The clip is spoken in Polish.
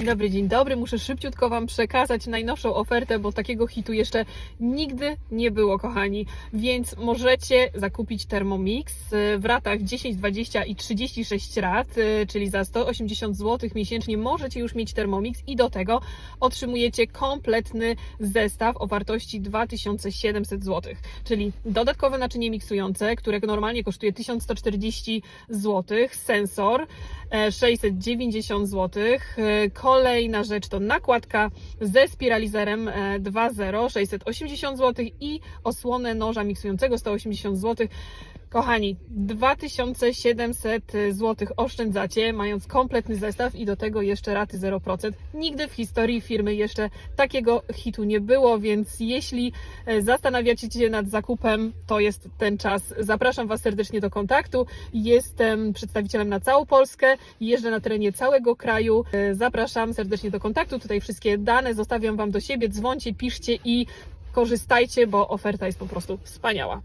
Dzień dobry, dzień dobry. Muszę szybciutko Wam przekazać najnowszą ofertę, bo takiego hitu jeszcze nigdy nie było, kochani. Więc możecie zakupić Thermomix y, w ratach 10, 20 i 36 rat, y, czyli za 180 zł miesięcznie możecie już mieć Thermomix i do tego otrzymujecie kompletny zestaw o wartości 2700 zł, czyli dodatkowe naczynie miksujące, które normalnie kosztuje 1140 zł, sensor e, 690 zł. Kolejna rzecz to nakładka ze spiralizerem e, 2.0 680 zł i osłonę noża miksującego 180 zł. Kochani, 2700 zł oszczędzacie, mając kompletny zestaw i do tego jeszcze raty 0%. Nigdy w historii firmy jeszcze takiego hitu nie było, więc jeśli e, zastanawiacie się nad zakupem, to jest ten czas. Zapraszam Was serdecznie do kontaktu. Jestem przedstawicielem na całą Polskę, jeżdżę na terenie całego kraju. E, Zapraszam serdecznie do kontaktu. Tutaj wszystkie dane zostawiam Wam do siebie. Dzwońcie, piszcie i korzystajcie, bo oferta jest po prostu wspaniała.